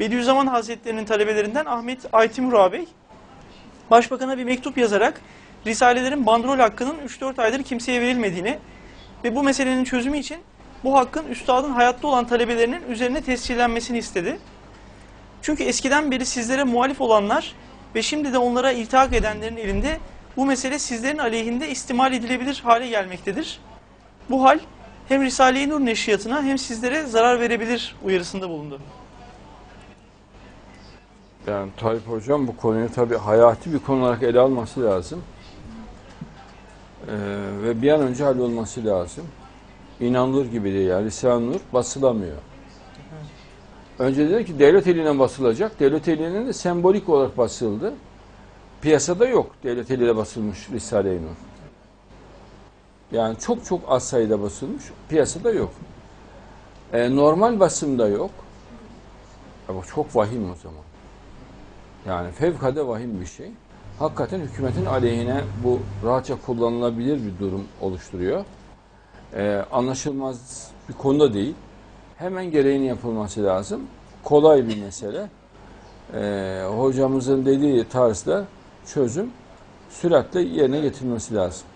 Bediüzzaman Hazretleri'nin talebelerinden Ahmet Aytimur ağabey, Başbakan'a bir mektup yazarak Risalelerin bandrol hakkının 3-4 aydır kimseye verilmediğini ve bu meselenin çözümü için bu hakkın üstadın hayatta olan talebelerinin üzerine tescillenmesini istedi. Çünkü eskiden beri sizlere muhalif olanlar ve şimdi de onlara iltihak edenlerin elinde bu mesele sizlerin aleyhinde istimal edilebilir hale gelmektedir. Bu hal hem Risale-i Nur neşriyatına hem sizlere zarar verebilir uyarısında bulundu. Yani Tayyip Hocam bu konuyu tabii hayati bir konu olarak ele alması lazım. Ee, ve bir an önce hallolması lazım. İnanılır gibi değil yani. Risale-i Nur basılamıyor. Önce dedi ki devlet eliyle basılacak. Devlet eliyle de sembolik olarak basıldı. Piyasada yok devlet eliyle basılmış Risale-i Nur. Yani çok çok az sayıda basılmış. Piyasada yok. Ee, normal basımda yok. Bu çok vahim o zaman. Yani fevkalade vahim bir şey. Hakikaten hükümetin aleyhine bu rahatça kullanılabilir bir durum oluşturuyor. Ee, anlaşılmaz bir konuda değil. Hemen gereğini yapılması lazım. Kolay bir mesele. Ee, hocamızın dediği tarzda çözüm süratle yerine getirilmesi lazım.